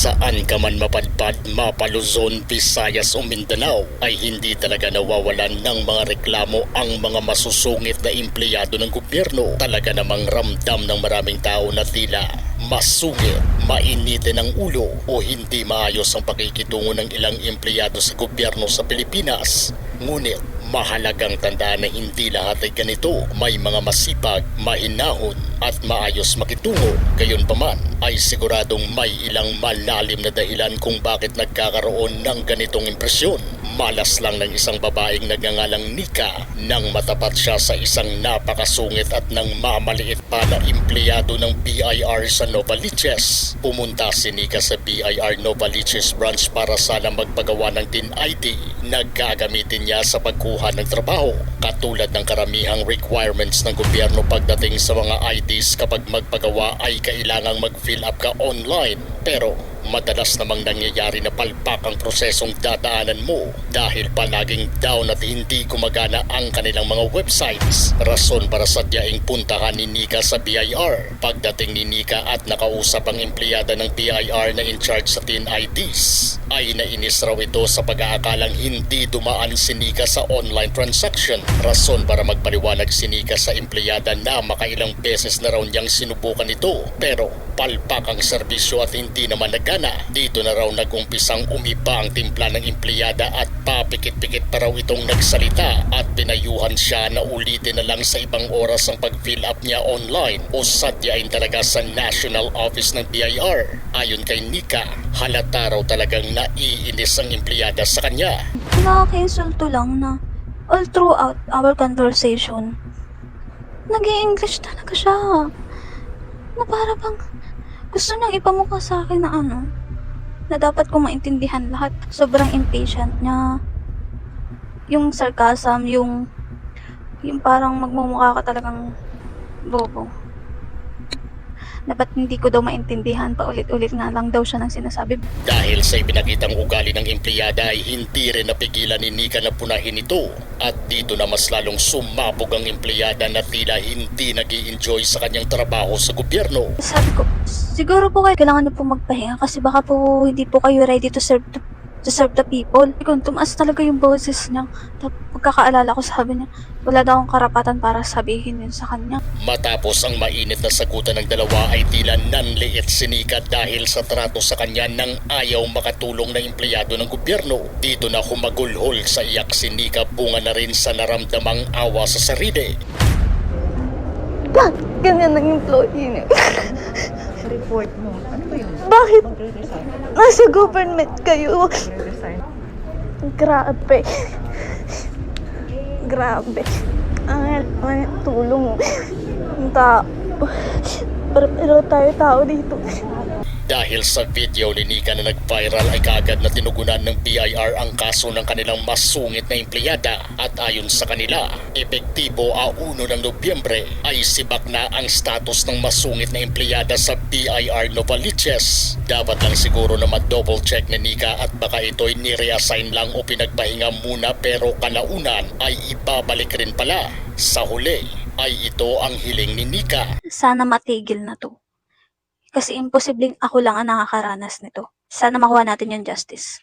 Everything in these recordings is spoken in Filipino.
Saan ka man mapadpad, mapaluzon, Visayas o Mindanao, ay hindi talaga nawawalan ng mga reklamo ang mga masusungit na empleyado ng gobyerno. Talaga namang ramdam ng maraming tao na tila masungit, mainitin ang ulo o hindi maayos ang pakikitungo ng ilang empleyado sa gobyerno sa Pilipinas. Ngunit mahalagang tandaan na hindi lahat ay ganito. May mga masipag, mahinahon at maayos makitungo. Gayon pa man ay siguradong may ilang malalim na dahilan kung bakit nagkakaroon ng ganitong impresyon. Malas lang ng isang babaeng nagngangalang Nika nang matapat siya sa isang napakasungit at nang mamaliit pa na empleyado ng BIR sa Novaliches. Pumunta si Nika sa BIR Novaliches branch para sana magpagawa ng TIN ID na gagamitin niya sa pagkuha ng trabaho. Katulad ng karamihang requirements ng gobyerno pagdating sa mga IDs kapag magpagawa ay kailangang mag-fill up ka online. Pero madalas namang nangyayari na palpak ang prosesong dadaanan mo dahil palaging down at hindi gumagana ang kanilang mga websites. Rason para sadyaing puntahan ni Nika sa BIR. Pagdating ni Nika at nakausap ang empleyada ng BIR na in charge sa TIN IDs, ay nainis raw ito sa pag-aakalang hindi dumaan si Nika sa online transaction. Rason para magpaliwanag si Nika sa empleyada na makailang beses na raw niyang sinubukan ito. Pero palpak ang serbisyo at hindi naman nagana. Dito na raw nagumpisang umiba ang timpla ng empleyada at papikit-pikit pa raw itong nagsalita at pinayuhan siya na ulitin na lang sa ibang oras ang pag-fill up niya online o sadyain talaga sa National Office ng BIR. Ayon kay Nika, halata raw talagang naiinis ang empleyada sa kanya. Nakaka-insulto lang na all throughout our conversation, nag english talaga siya. Na para bang gusto niyang ipamukha sa akin na ano, na dapat ko maintindihan lahat. Sobrang impatient niya. Yung sarcasm, yung yung parang magmumukha ka talagang bobo. Dapat hindi ko daw maintindihan, paulit-ulit nga lang daw siya ng sinasabi. Dahil sa ipinakitang ugali ng empleyada ay hindi rin napigilan ni Nika na punahin ito. At dito na mas lalong sumabog ang empleyada na tila hindi nag enjoy sa kanyang trabaho sa gobyerno. Sabi ko, siguro po kayo kailangan na po magpahinga kasi baka po hindi po kayo ready to serve the, to serve the people. Kung tumaas talaga yung boses niya, tapos pagkakaalala ko sabi niya, wala daw akong karapatan para sabihin yun sa kanya. Matapos ang mainit na sagutan ng dalawa ay tila nanliit si Nika dahil sa trato sa kanya nang ayaw makatulong na empleyado ng gobyerno. Dito na humagulhol sa iyak si Nika bunga na rin sa naramdamang awa sa sarili. Bakit ganyan ang employee niya? report mo. Ano ba yun? Bakit Magre-resign. nasa government kayo? Magre-resign. Grabe. Grabe. Ang ang tulong. Ang tao. Pero, pero tayo tao dito. Dahil sa video ni Nika na nag-viral ay kaagad na tinugunan ng BIR ang kaso ng kanilang masungit na empleyada at ayon sa kanila, epektibo a 1 ng Nobyembre ay sibak na ang status ng masungit na empleyada sa BIR Novaliches. Dapat lang siguro na ma-double check ni Nika at baka ito'y ni-reassign lang o pinagpahinga muna pero kalaunan ay ibabalik rin pala. Sa huli ay ito ang hiling ni Nika Sana matigil na to. Kasi imposibleng ako lang ang nakakaranas nito. Sana makuha natin yung justice.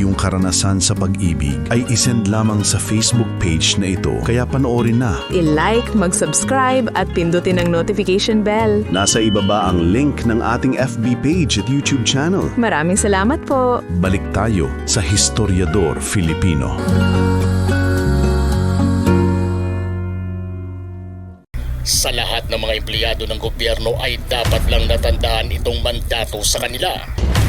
karanasan sa pag-ibig, ay isend lamang sa Facebook page na ito, kaya panoorin na. I-like, mag-subscribe at pindutin ang notification bell. Nasa ibaba ang link ng ating FB page at YouTube channel. Maraming salamat po! Balik tayo sa Historiador Filipino. Sa lahat ng mga empleyado ng gobyerno ay dapat lang natandaan itong mandato sa kanila.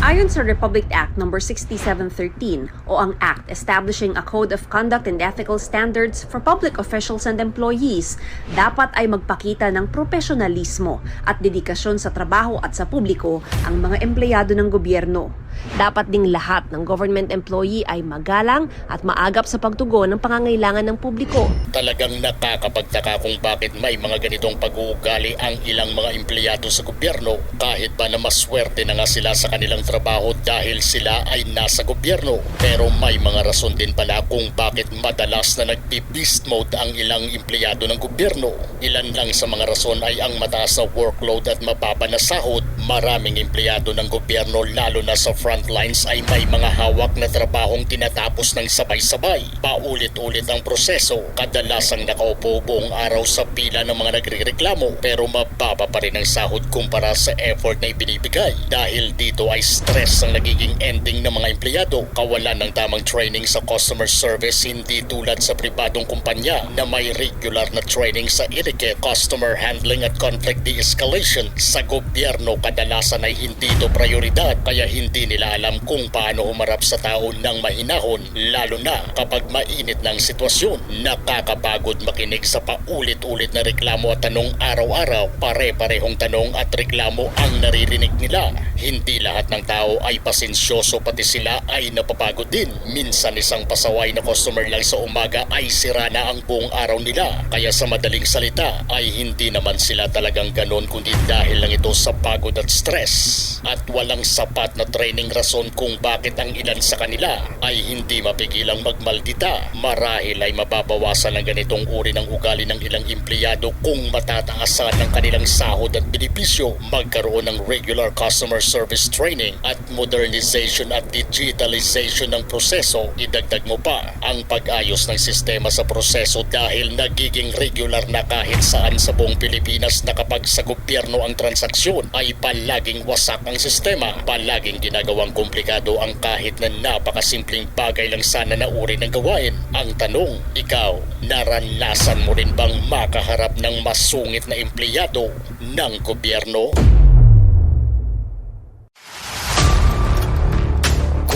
Ayon sa Republic Act No. 6713 o ang Act Establishing a Code of Conduct and Ethical Standards for Public Officials and Employees, dapat ay magpakita ng profesionalismo at dedikasyon sa trabaho at sa publiko ang mga empleyado ng gobyerno. Dapat ding lahat ng government employee ay magalang at maagap sa pagtugon ng pangangailangan ng publiko. Talagang nakakapagtaka kung bakit may mga ganitong pag-uugali ang ilang mga empleyado sa gobyerno kahit pa na maswerte na nga sila sa kanilang trabaho dahil sila ay nasa gobyerno. Pero may mga rason din pala kung bakit madalas na nagbi-beast mode ang ilang empleyado ng gobyerno. Ilan lang sa mga rason ay ang mataas na workload at mababa na sahod. Maraming empleyado ng gobyerno lalo na sa front lines ay may mga hawak na trabahong tinatapos ng sabay-sabay. Paulit-ulit ang proseso. Kadalasang nakaupo buong araw sa pila ng mga nagrereklamo pero mababa pa rin ang sahod kumpara sa effort na ibinibigay. Dahil dito ay stress ang nagiging ending ng mga empleyado. Kawalan ng tamang training sa customer service hindi tulad sa pribadong kumpanya na may regular na training sa etiquette, customer handling at conflict de-escalation. Sa gobyerno kadalasan ay hindi ito prioridad kaya hindi nila alam kung paano humarap sa tao ng mahinahon lalo na kapag mainit ng sitwasyon. Nakakapagod makinig sa paulit-ulit na reklamo at tanong araw-araw. Pare-parehong tanong at reklamo ang naririnig nila. Hindi lahat ng tao ay pasensyoso pati sila ay napapagod din. Minsan isang pasaway na customer lang sa umaga ay sira na ang buong araw nila. Kaya sa madaling salita ay hindi naman sila talagang ganon kundi dahil lang ito sa pagod at stress. At walang sapat na training rason kung bakit ang ilan sa kanila ay hindi mapigilang magmaldita. Marahil ay mababawasan ang ganitong uri ng ugali ng ilang empleyado kung matataasan ng kanilang sahod at benepisyo, magkaroon ng regular customer service training at modernization at digitalization ng proseso. Idagdag mo pa ang pag-ayos ng sistema sa proseso dahil nagiging regular na kahit saan sa buong Pilipinas na kapag sa gobyerno ang transaksyon ay palaging wasak ang sistema. Palaging ginagawang komplikado ang kahit na napakasimpleng bagay lang sana na uri ng gawain. Ang tanong, ikaw, naranasan mo rin bang makaharap ng masungit na empleyado ng gobyerno?